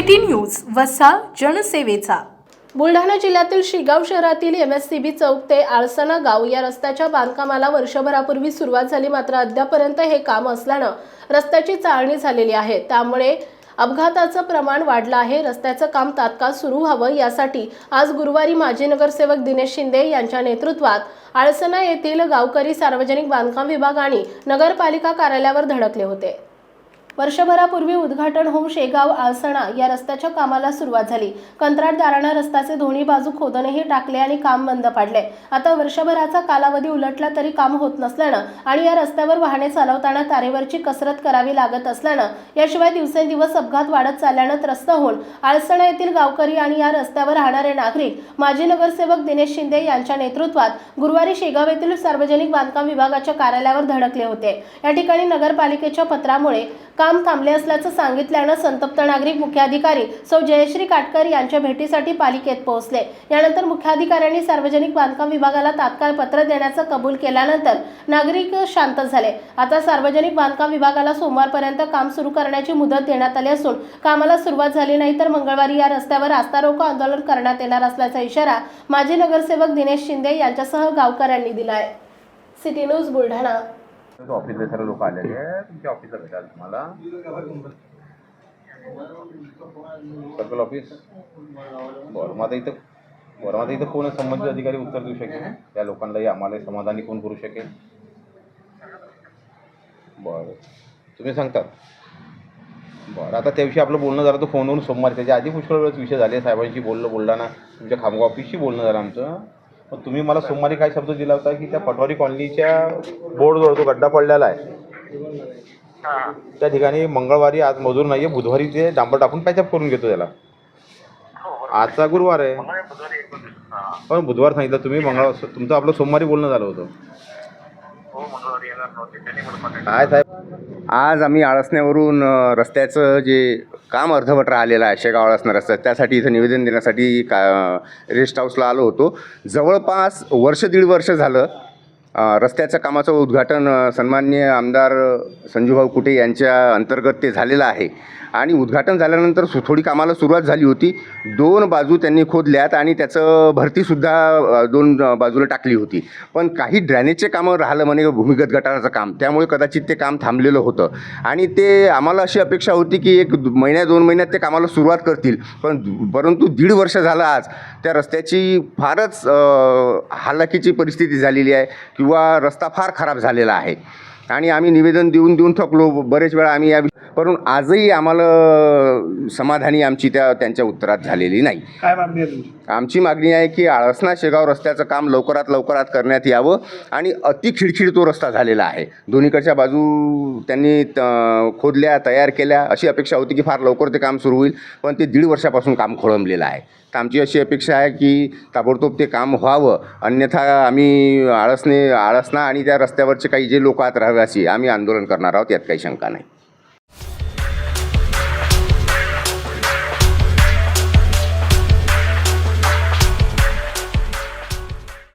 City news वसा जनसेवेचा. बुलढाणा जिल्ह्यातील शिगाव शहरातील एम एस सी बी चौक ते आळसणा गाव या रस्त्याच्या बांधकामाला वर्षभरापूर्वी सुरुवात झाली मात्र अद्यापर्यंत हे काम असल्यानं रस्त्याची चाळणी झालेली आहे. त्यामुळे अपघाताचं प्रमाण वाढलं आहे. रस्त्याचं काम तात्काळ सुरू व्हावं यासाठी आज गुरुवारी माजी नगरसेवक दिनेश शिंदे यांच्या नेतृत्वात आळसणा येथील गावकरी सार्वजनिक बांधकाम विभाग आणि नगरपालिका कार्यालयावर धडकले होते. वर्षभरापूर्वी उद्घाटन होऊन शेगाव आळसणा या रस्त्याच्या कामाला सुरुवात झाली. कंत्राटदारानं रस्त्याचे दोन्ही बाजू खोदणही टाकले आणि काम बंद पाडले. आता वर्षभराचा कालावधी उलटला तरी काम होत नसल्यानं आणि या रस्त्यावर वाहने चालवताना तारेवरची कसरत करावी लागत असल्यानं याशिवाय दिवसेंदिवस अपघात वाढत चालल्यानं त्रस्त होऊन आळसणा येथील गावकरी आणि या रस्त्यावर राहणारे नागरिक माजी नगरसेवक दिनेश शिंदे यांच्या नेतृत्वात गुरुवारी शेगाव येथील सार्वजनिक बांधकाम विभागाच्या कार्यालयावर धडकले होते. या ठिकाणी नगरपालिकेच्या पत्रामुळे काम थांबले असल्याचं सांगितल्यानं संतप्त नागरिक मुख्याधिकारी सौ जयश्री काटकर यांच्या भेटीसाठी पालिकेत पोहोचले. यानंतर मुख्याधिकाऱ्यांनी सार्वजनिक बांधकाम विभागाला तात्काळ पत्र देण्याचं कबूल केल्यानंतर नागरिक शांत झाले. आता सार्वजनिक बांधकाम विभागाला सोमवारपर्यंत काम सुरू करण्याची मुदत देण्यात आली असून कामाला सुरुवात झाली नाही तर मंगळवारी या रस्त्यावर रास्ता रोको आंदोलन करण्यात येणार असल्याचा इशारा माजी नगरसेवक दिनेश शिंदे यांच्यासह गावकऱ्यांनी दिला आहे सिटी न्यूज बुलढाणा. तो ऑफिसला सर्व लोक आलेले आहे तुमच्या ऑफिसला भेटाल तुम्हाला. सर्कल ऑफिस बरं मग आता इथं बरं मग आता इथं कोण संबंधित अधिकारी उत्तर देऊ शकेल? त्या लोकांनाही आम्हाला समाधानी कोण करू शकेल? बरं. तुम्ही सांगतात बरं आता त्याविषयी आपलं बोलणं झालं तर फोनवरून सोमवारी. त्याच्या आधी पुष्कळ वेळेस विषय झाले. साहेबांशी बोललं बोलताना तुमच्या खामगाव ऑफिसशी बोलणं झालं आमचं. मग तुम्ही मला सोमवारी काय शब्द दिला होता की त्या पटवारी कॉलनीच्या बोर्डजवळ तो गड्डा पडलेला आहे त्या ठिकाणी मंगळवारी आज मजूर नाही आहे बुधवारी ते डांबर टाकून पॅचअप करून घेतो त्याला. आजचा गुरुवार आहे. पण बुधवार सांगितलं तुम्ही मंगळवार तुमचं आपलं सोमवारी बोलणं झालं होतं. काय साहेब? आज आम्ही आळसण्यावरून रस्त्याचं जे काम अर्धवट राहिलेलं आहे शेगावळ असणार असतात त्यासाठी इथं निवेदन देण्यासाठी का रेस्ट हाऊसला आलो होतो. जवळपास वर्ष दीड वर्ष झालं रस्त्याच्या कामाचं उद्घाटन सन्मान्य सन्माननीय आमदार संजूभाऊ कुटे यांच्या अंतर्गत ते झालेलं आहे. आणि उद्घाटन झाल्यानंतर सु थोडी कामाला सुरुवात झाली होती. दोन बाजू त्यांनी खोदल्यात आणि त्याचं भरतीसुद्धा दोन बाजूला टाकली होती. पण काही ड्रॅनेजचे कामं राहिलं म्हणे भूमिगत गटाराचं काम. त्यामुळे कदाचित ते काम थांबलेलं होतं. आणि ते आम्हाला अशी अपेक्षा होती की एक दु- महिन्या दोन महिन्यात ते कामाला सुरुवात करतील. पण परंतु दीड वर्ष झालं आज त्या रस्त्याची फारच हालाकीची परिस्थिती झालेली आहे. किंवा रस्ता फार खराब झालेला आहे. आणि आम्ही निवेदन देऊन देऊन थकलो. बरेच वेळा आम्ही या परंतु आजही आम्हाला समाधानी आमची त्या त्यांच्या उत्तरात झालेली नाही. काय मागणी आहे तुमची? आमची मागणी आहे की आळसना शेगाव रस्त्याचं काम लवकरात लवकरात करण्यात यावं आणि अति खिडखिड तो रस्ता झालेला आहे. दोन्हीकडच्या बाजू त्यांनी त- खोदल्या तयार केल्या. अशी अपेक्षा होती की फार लवकर ते काम सुरू होईल पण ते दीड वर्षापासून काम खोळंबलेलं आहे. तर आमची अशी अपेक्षा आहे की ताबडतोब ते काम व्हावं. अन्यथा आम्ही आळसने आळसना आणि त्या रस्त्यावरचे काही जे लोक आहेत रहिवासी आम्ही आंदोलन करणार आहोत यात काही शंका नाही.